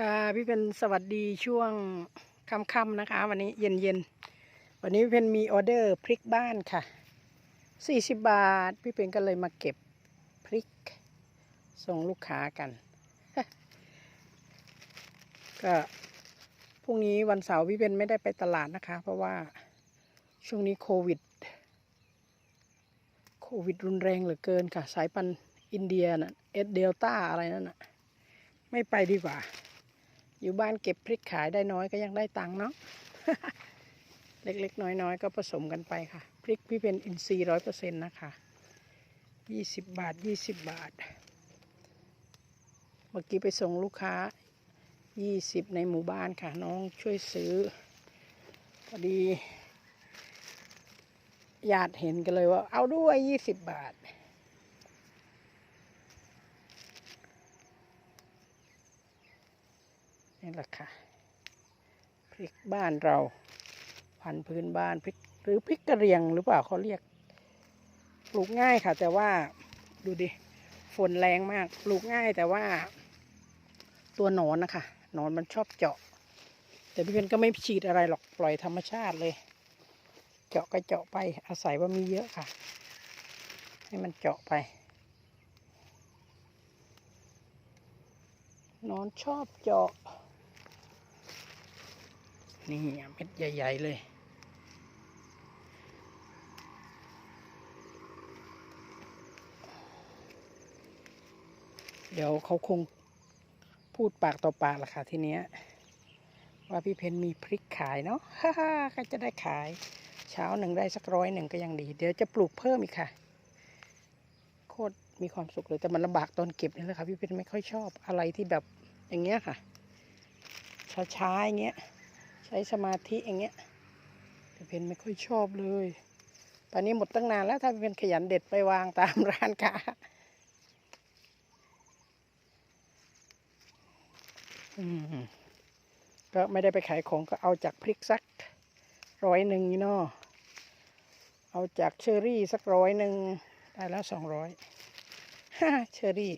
ค่ะ พี่เป็นสวัสดีช่วงค่ำๆนะคะ วันนี้เย็นๆ วันนี้พี่เป็นมีออเดอร์พริกบ้านค่ะ 40 บาท พี่เป็นก็เลยมาเก็บพริก ส่งลูกค้ากัน ก็พรุ่งนี้วันเสาร์พี่เป็นไม่ได้ไปตลาดนะคะ เพราะว่าช่วงนี้โควิด โควิดรุนแรงเหลือเกินค่ะ สายพันธุ์อินเดียน่ะเอสเดลต้าอะไรนั่นน่ะไม่ไปดีกว่า อยู่บ้านเก็บพริกขายได้น้อยก็ยังได้ตังค์เนาะเล็กๆ น้อยๆ ก็ผสมกันไปค่ะ พริกพี่เป็นอินทรีย์ร้อยเปอร์เซ็นต์นะคะยี่สิบบาทยี่สิบบาท เมื่อกี้ไปส่งลูกค้ายี่สิบในหมู่บ้านค่ะ น้องช่วยซื้อพอดีญาติเห็นกันเลยว่า เอาด้วยยี่สิบบาท นี่แหละค่ะ พริกบ้านเราพันพื้นบ้านพริกหรือพริกกระเหรียงหรือเปล่าเขาเรียก ปลูกง่ายค่ะ แต่ว่าดูดิ ฝนแรงมาก ปลูกง่ายแต่ว่า ตัวหนอนนะคะหนอนมันชอบเจาะ แต่พี่เพนก็ไม่ฉีดอะไรหรอกปล่อยธรรมชาติเลย เจาะก็เจาะไปอาศัยว่ามีเยอะค่ะ ให้มันเจาะไปนอนชอบเจาะ นี่เม็ดใหญ่ ๆ เลย เดี๋ยวเขาคงพูดปากต่อปากละค่ะทีเนี้ย ว่าพี่เพนมีพริกขายเนาะฮ่าฮ่าใครจะได้ขาย เช้าหนึ่งได้สักร้อยหนึ่งก็ยังดี เดี๋ยวจะปลูกเพิ่มอีกค่ะ โคตรมีความสุขเลยแต่มันลำบากตอนเก็บนี่แหละค่ะพี่เพนไม่ค่อยชอบอะไรที่แบบอย่างเงี้ยค่ะช้าๆอย่างเงี้ย ช้สมาธิอย่างเงี้ยพี่เพนไม่ค่อยชอบเลยตอนนี้หมดตั้งนานแล้วถ้าพี่เพนขยันเด็ดไปวางตามร้านค้าก็ไม่ได้ไปขายของก็เอาจากพริกสักร้อยหนึ่งนี่เนาะเอาจากเชอรี่สักร้อยหนึ่งได้แล้วสองร้อยเชอรี่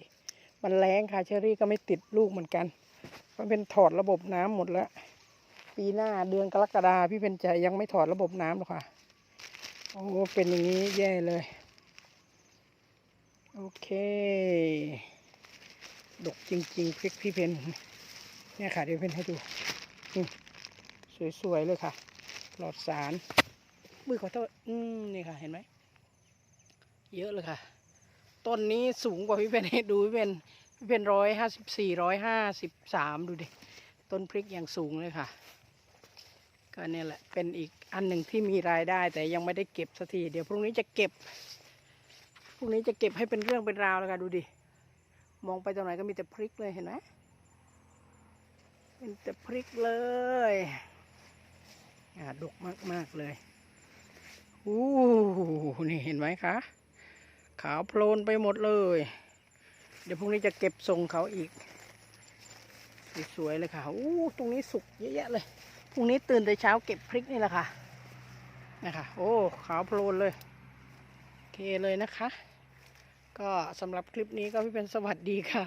มันแรงค่ะเชอรี่ก็ไม่ติดลูกเหมือนกัน มันเป็นถอดระบบน้ำหมดแล้ว ปีหน้าเดือนกรกฎาพี่เป็นใจยังไม่ถอดระบบน้ำหรอกค่ะ โอ้ เป็นอย่างนี้แย่เลย โอเค ดกจริงๆพริกพี่เพนเนี่ยค่ะเดี๋ยวเพนให้ดูสวยๆเลยค่ะ หลอดสารมือขอโทษอืมนี่ค่ะ เห็นไหม เยอะเลยค่ะ ต้นนี้สูงกว่าพี่เพนให้ดูพี่เพนพี่เพนร้อยห้าสิบสี่ร้อยห้าสิบสามดูดิ ต้นพริกอย่างสูงเลยค่ะ ก็เนี่ยแหละเป็นอีกอันหนึ่งที่มีรายได้ แต่ยังไม่ได้เก็บสักทีเดี๋ยวพรุ่งนี้จะเก็บพรุ่งนี้จะเก็บให้เป็นเรื่องเป็นราวแล้วค่ะดูดิมองไปตรงไหนก็มีแต่พริกเลยเห็นไหมเป็นแต่พริกเลยอ่าดกมากๆเลยอู้นี่เห็นไหมคะขาวโพลนไปหมดเลย เดี๋ยวพรุ่งนี้จะเก็บส่งเขาอีกสวยเลยค่ะอู้ตรงนี้สุกเยอะแยะเลย พรุ่งนี้ตื่นแต่เช้าเก็บพริกนี่แหละค่ะนะคะโอ้ขาวโพลนเลยโอเคเลยนะคะ ก็สำหรับคลิปนี้ก็พี่เป็นสวัสดีค่ะ